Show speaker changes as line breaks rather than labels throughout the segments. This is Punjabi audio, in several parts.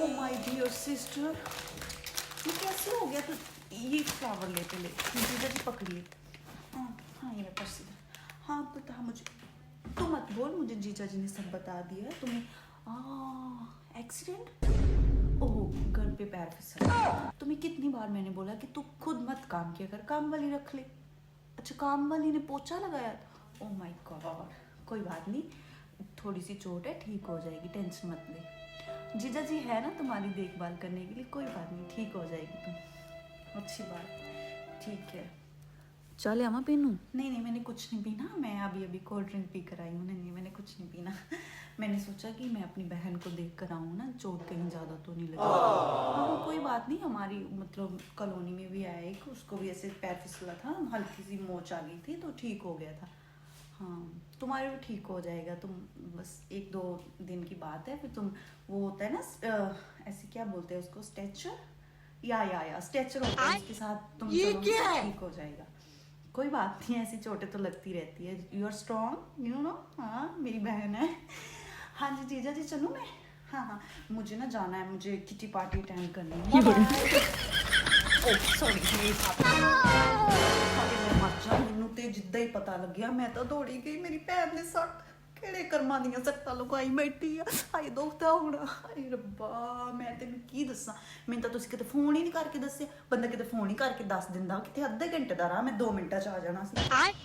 ओ माय डियर सिस्टर ये कैसे हो गया? तो ये फ्लावर लेते, ले। जीजा जी पकड़िए हाँ हाँ ये मेरे पास इधर। हाँ बता मुझे तू मत बोल, मुझे जीजा जी ने सब बता दिया है तुम्हें। एक्सीडेंट ओह, घर पे पैर फिसल। तुम्हें कितनी बार मैंने बोला कि तू खुद मत काम किया कर, काम वाली रख ले। अच्छा काम वाली ने पोछा लगाया? ओह माय गॉड कोई बात नहीं। थोड़ी सी चोट है, ठीक हो जाएगी, टेंशन मत ले। जीजा जी है ना तुम्हारी देखभाल करने के लिए कोई बात नहीं ठीक हो जाएगी तुम। अच्छी बात ठीक है।
चाले आवा पीनू।
नहीं नहीं मैंने कुछ नहीं पीना मैं अभी अभी कोल्ड ड्रिंक पी कर आई हूँ नहीं नहीं मैंने कुछ नहीं पीना। मैंने सोचा कि मैं अपनी बहन को देख कर आऊँ ना चोट कहीं ज़्यादा तो नहीं लगी। हाँ वो कोई बात नहीं हमारी मतलब कॉलोनी में भी आया एक उसको भी ऐसे पैर फिसला था हल्की सी मोच आ गई थी तो ठीक हो गया था। हाँ तुम्हारे भी ठीक हो जाएगा तुम बस एक दो दिन की बात है फिर तुम वो होता है ना ऐसे क्या बोलते हैं उसको स्ट्रेचर या या या स्ट्रेचर होता है उसके साथ तुम तो ठीक हो जाएगा। कोई बात नहीं ऐसी चोटें तो लगती रहती है। You are strong you know हाँ मेरी बहन है। हाँ जी जीजा जी चलूँ मैं? हाँ हाँ मुझे ना जाना है मुझे किटी पार्टी अटेंड करनी है। ਸੌਰੀ ਮੈਨੂੰ ਤੇ ਜਿੱਦਾਂ ਹੀ ਪਤਾ ਲੱਗਿਆ ਮੈਂ ਤਾਂ ਦੌੜੀ ਗਈ ਮੇਰੀ ਭੈਣ ਨੇ ਸੱਟ। ਕਿਹੜੇ ਕਰਮਾਂ ਦੀਆਂ ਸੱਟਾਂ ਲਗਾਈ ਬੈਠੀ ਆ? ਹਾਏ ਦੁਖਦਾ ਹੋਣਾ ਹਾਏ ਰੱਬਾ ਮੈਂ ਤੈਨੂੰ ਕੀ ਦੱਸਾਂ? ਮੈਨੂੰ ਤਾਂ ਤੁਸੀਂ ਕਿਤੇ ਫੋਨ ਹੀ ਨਹੀਂ ਕਰਕੇ ਦੱਸਿਆ। ਬੰਦਾ ਕਿਤੇ ਫੋਨ ਹੀ ਕਰਕੇ ਦੱਸ ਦਿੰਦਾ ਕਿਤੇ ਅੱਧੇ ਘੰਟੇ ਦਾ ਰਾਹ ਮੈਂ 2 ਮਿੰਟਾਂ ਚ ਆ ਜਾਣਾ ਸੀ।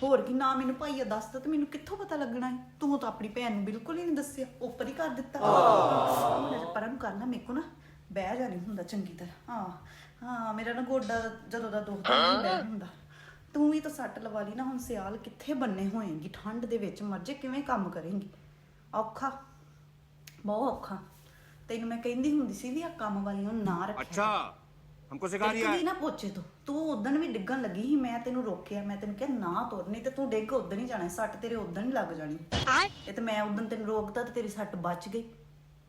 ਹੋਰ ਕੀ ਨਾ ਮੈਨੂੰ ਭਾਈਆ ਦੱਸਦਾ ਤੇ ਮੈਨੂੰ ਕਿੱਥੋਂ ਪਤਾ ਲੱਗਣਾ ਸੀ ਤੂੰ ਤਾਂ ਆਪਣੀ ਭੈਣ ਨੂੰ ਬਿਲਕੁਲ ਹੀ ਨਹੀਂ ਦੱਸਿਆ ਉੱਪਰ ਹੀ ਕਰ ਦਿੱਤਾ। ਹੁਣ ਪਰਮ ਕਰਨਾ ਮੇਰੇ ਕੋ ਨਾ ਬਹਿ ਜਾਣੀ ਹੁੰਦਾ ਚੰਗੀ ਤਰ੍ਹਾਂ। ਹਾਂ ਹਾਂ ਮੇਰਾ ਨਾ ਗੋਡਾ ਜਦੋਂ ਦਾ ਦੁਖਦਾ ਨਹੀਂ ਬਹਿ ਹੁੰਦਾ। ਤੂੰ ਵੀ ਤਾਂ ਸੱਟ ਲਵਾ ਲਈ ਨਾ ਹੁਣ ਸਿਆਲ ਕਿੱਥੇ ਬੰਨੇ ਹੋਏਗੀ? ਠੰਡ ਦੇ ਵਿੱਚ ਮਰਜੇ ਕਿਵੇਂ ਕੰਮ ਕਰੇਂਗੀ? ਔਖਾ ਬਹੁਤ ਔਖਾ। ਤੈਨੂੰ ਮੈਂ ਕਹਿੰਦੀ ਹੁੰਦੀ ਸੀ ਵੀ ਆ ਕੰਮ ਵਾਲੀ ਨੂੰ ਨਾ ਰੱਖਿਆ
ਅੱਛਾ
ਹਮਕੋ
ਸਿਖਾ
ਰਹੀ
ਹੈ?
ਨਾ ਪੁੱਛੇ ਤੂੰ। ਤੂੰ ਉਦੋਂ ਵੀ ਡਿੱਗਣ ਲੱਗੀ ਸੀ ਮੈਂ ਤੈਨੂੰ ਰੋਕਿਆ ਮੈਂ ਤੈਨੂੰ ਕਿਹਾ ਨਾ ਤੁਰਨੀ ਤੇ ਤੂੰ ਡਿੱਗ ਉਦੋਂ ਹੀ ਜਾਣਾ ਸੱਟ ਤੇਰੇ ਉਦੋਂ ਹੀ ਲੱਗ ਜਾਣੀ। ਇਹ ਤੇ ਮੈਂ ਉਦਣ ਤੈਨੂੰ ਰੋਕਦਾ ਤੇ ਤੇਰੀ ਸੱਟ ਬਚ ਗਈ।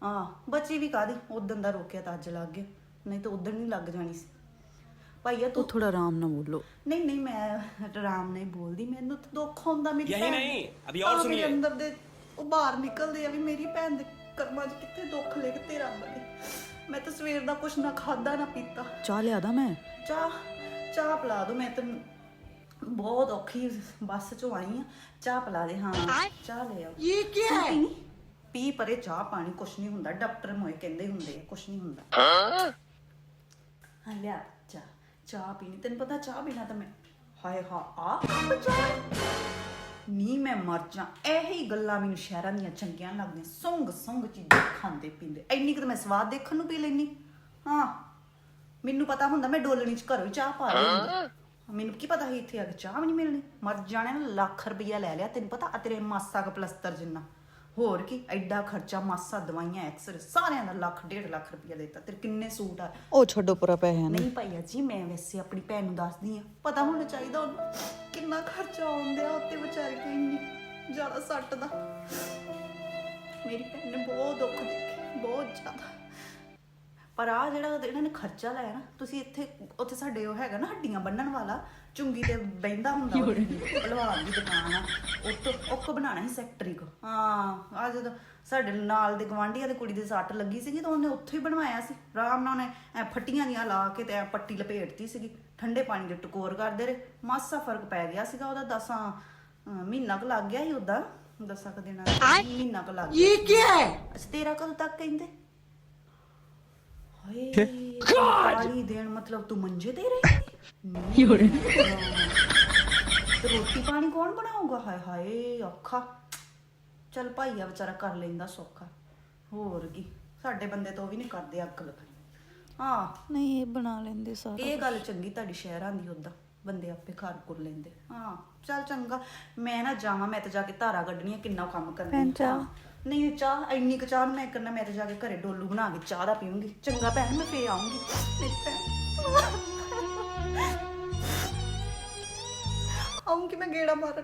ਆ ਬਚੀ ਵੀ ਕਾਦੀ ਉਦੋਂ ਦਾ ਰੋਕਿਆ ਤਾਂ ਅੱਜ ਲੱਗ ਗਿਆ। ਨਹੀਂ ਤਾਂ ਉਦੋਂ ਹੀ ਲੱਗ ਜਾਣੀ ਸੀ। ਭਾਈਆ
ਤੂੰ
ਤੂੰ
ਥੋੜਾ ਆਰਾਮ ਨਾਲ ਬੋਲੋ
ਨਹੀਂ ਨਹੀਂ ਮੈਂ ਆਰਾਮ ਨਾਲ ਹੀ ਬੋਲਦੀ ਮੈਨੂੰ ਤਾਂ ਦੁੱਖ ਹੁੰਦਾ ਮੇਰੀ
यही
ਭੈਣ
नहीं,
ਦੇ।
अभी और
ਆਹ ਮੇਰੇ
सुनिए।
ਅੰਦਰ ਦੇ ਉਹ ਬਾਹਰ ਨਿਕਲਦੇ ਆ ਵੀ ਮੇਰੀ ਭੈਣ ਦੇ ਕਰਮਾਂ 'ਚ ਕਿੱਥੇ ਦੁੱਖ ਲਿਖ ਤੇ ਰੱਬ ਨੇ ਮੈਂ ਤਾਂ ਸਵੇਰ ਦਾ ਕੁਛ ਨਾ ਖਾਦਾ ਨਾ ਪੀਤਾ
ਚਾਹ ਲਿਆਦਾ ਮੈਂ
ਚਾਹ ਚਾਹ ਪਿਲਾ ਦੋ ਮੈਂ ਤੈਨੂੰ ਬਹੁਤ ਔਖੀ ਬੱਸ ਚੋਂ ਆਈ ਆ ਚਾਹ ਪਿਲਾ ਦੇ ਹਾਂ ਚਾਹ ਲੈ ਆ
ਇਹ ਕੀ
ਪੀ ਨੀ? ਪੀ ਪਰੇ ਚਾਹ ਪਾਣੀ ਕੁਛ ਨਹੀਂ ਹੁੰਦਾ ਡਾਕਟਰ ਮੋਏ ਕਹਿੰਦੇ ਹੁੰਦੇ ਆ ਕੁਛ ਨਹੀਂ ਹੁੰਦਾ ਹਾਂ ਲਿਆ ਚਾਹ ਚਾਹ ਪੀਣੀ ਤੈਨੂੰ ਪਤਾ ਚਾਹ ਬਿਨਾ ਤਾਂ ਮੈਂ ਹਾਏ ਹਾ ਆ ਨੀ ਮੈਂ ਮਰ ਜਾ ਇਹੀ ਗੱਲਾਂ ਮੈਨੂੰ ਸ਼ਹਿਰਾਂ ਦੀਆਂ ਚੰਗੀਆਂ ਲੱਗਦੀਆਂ। ਸੁੰਗ ਸੁੰਗ ਚੀਜ਼ਾਂ ਖਾਂਦੇ ਪੀਂਦੇ। ਇੰਨੀ ਕਿ ਤਾਂ ਮੈਂ ਸਵਾਦ ਦੇਖਣ ਨੂੰ ਪੀ ਲੈਣੀ ਹਾਂ। ਮੈਨੂੰ ਪਤਾ ਹੁੰਦਾ ਮੈਂ ਡੋਲਣੀ ਚ ਘਰੋਂ ਹੀ ਚਾਹ ਪਾ ਲਈ ਮੈਨੂੰ ਕੀ ਪਤਾ ਸੀ ਇੱਥੇ ਆ ਕੇ ਚਾਹ ਵੀ ਨਹੀਂ ਮਿਲਣੀ। ਮਰ ਜਾਣੇ ਲੱਖ ਰੁਪਈਆ ਲੈ ਲਿਆ। ਤੈਨੂੰ ਪਤਾ ਆ ਤੇਰੇ ਮਾਸਾ ਕ ਪਲਸਤਰ ਜਿੰਨਾ। ਹੋਰ ਕੀ ਐਡਾ ਖਰਚਾ ਮਾਸਾ ਦਵਾਈਆਂ ਐਕਸਰੇ ਸਾਰਿਆਂ ਦਾ ਲੱਖ ਡੇਢ ਲੱਖ ਰੁਪਈਆ ਦੇਤਾ। ਤੇਰੇ ਕਿੰਨੇ ਸੂਟ ਆ?
ਉਹ ਛੱਡੋ ਪਰਾ ਪੈਸੇ ਨੇ।
ਨਹੀਂ ਭਾਈਆ ਜੀ ਮੈਂ ਵੈਸੇ ਆਪਣੀ ਭੈਣ ਨੂੰ ਦੱਸਦੀ ਆ। ਪਤਾ ਹੋਣਾ ਚਾਹੀਦਾ ਉਹਨੂੰ ਕਿੰਨਾ ਖਰਚਾ ਆਉਂਦਿਆ ਉੱਤੇ ਵਿਚਾਰੇ ਕੋਈ ਇੰਨੀ ਜ਼ਿਆਦਾ ਸੱਟ ਦਾ। ਮੇਰੀ ਭੈਣ ਨੇ ਬਹੁਤ ਦੁੱਖ ਦੇਖੇ ਬਹੁਤ ਜ਼ਿਆਦਾ। ਪਰ ਆ ਜਿਹੜਾ ਇਹਨਾਂ ਨੇ ਖਰਚਾ ਲਾਇਆ ਨਾ ਤੁਸੀਂ ਇੱਥੇ ਉੱਥੇ ਸਾਡੇ ਉਹ ਹੈਗਾ ਨਾ ਹੱਡੀਆਂ ਬੰਨਣ ਵਾਲਾ ਚੁੰਗੀ ਤੇ ਬੈਂਦਾ ਹੁੰਦਾ ਉਹ ਭਲਵਾਨ ਦੀ ਦੁਕਾਨ ਆ। ਉੱਤੋਂ ਉੱਕ ਬਣਾਣਾ ਸੀ ਸੈਕਟਰੀ ਕੋ। ਹਾਂ ਆ ਜਦੋਂ ਸਾਡੇ ਨਾਲ ਦੇ ਗਵਾਂਢੀਆਂ ਦੇ ਕੁੜੀ ਦੇ ਸੱਟ ਲੱਗੀ ਸੀਗੀ ਤਾਂ ਉਹਨੇ ਉੱਥੇ ਹੀ ਬਣਵਾਇਆ ਸੀ। ਆਰਾਮ ਨਾਲ ਉਹਨੇ ਐ ਫੱਟੀਆਂ ਦੀਆਂ ਲਾ ਕੇ ਤੇ ਐ ਪੱਟੀ ਲਪੇਟਤੀ ਸੀਗੀ। ਠੰਡੇ ਪਾਣੀ ਦੇ ਟਕੋਰ ਕਰਦੇ ਰਹੇ। ਮਾਸਾ ਫ਼ਰਕ ਪੈ ਗਿਆ ਸੀਗਾ ਉਹਦਾ ਦਸਾਂ ਮਹੀਨਾ ਕੁ ਲੱਗ ਗਿਆ ਸੀ ਉਦਾਂ ਦਸਾਂ ਕੁ ਦਿਨਾਂ ਮਹੀਨਾ ਕੁ ਲੱਗ ਗਿਆ
ਇਹ ਕੀ ਹੈ?
ਤੇਰਾ ਕਦੋਂ ਤੱਕ ਕਹਿੰਦੇ? ਹਾਏ ਗਾਲੀ ਦੇਣ ਮਤਲਬ ਤੂੰ ਮੰਜੇ ਤੇ ਰਹੀ ਤੇ ਰੋਟੀ ਪਾਣੀ ਕੌਣ ਬਣਾਊਗਾ? ਹਾਏ ਹਾਏ ਔਖਾ। ਚੱਲ ਭਾਈਆ ਵਿਚਾਰਾ ਕਰ ਲੈਂਦਾ ਸੌਖਾ। ਹੋਰ ਕੀ ਸਾਡੇ ਬੰਦੇ ਤੋਂ ਉਹ ਵੀ ਨਹੀਂ ਕਰਦੇ ਅੱਗ ਲਗਾਈ ਹਾਂ
ਨਹੀਂ ਇਹ ਬਣਾ ਲੈਂਦੇ ਸਾਰਾ
ਇਹ ਗੱਲ ਚੰਗੀ ਤੁਹਾਡੀ ਸ਼ਹਿਰਾਂ ਦੀ ਉਦਾਂ ਬੰਦੇ ਆਪੇ ਘਰ ਕਰ ਲੈਂਦੇ। ਹਾਂ ਚੱਲ ਚੰਗਾ ਮੈਂ ਨਾ ਜਾਵਾਂ ਮੈਂ ਤਾਂ ਜਾ ਕੇ ਧਾਰਾ ਕੱਢਣੀ ਆ ਕਿੰਨਾ ਕੰਮ ਕਰਨੀ? ਹਾਂ। ਨਹੀਂ, ਚਾਹ, ਇੰਨੀ ਕੁ ਚਾਹ ਨੂੰ ਮੈਂ ਕਰਨਾ, ਮੈਂ ਤਾਂ ਜਾ ਕੇ ਘਰੇ ਡੋਲੂ ਬਣਾ ਕੇ ਚਾਹ ਦਾ ਪੀਉਂਗੀ ਚੰਗਾ ਭੈਣ, ਮੈਂ ਫੇਰ ਆਉਂਗੀ ਮੇਰੀ ਭੈਣ ਆਉਂਗੀ ਮੈਂ ਗੇੜਾ ਮਾਰਨ।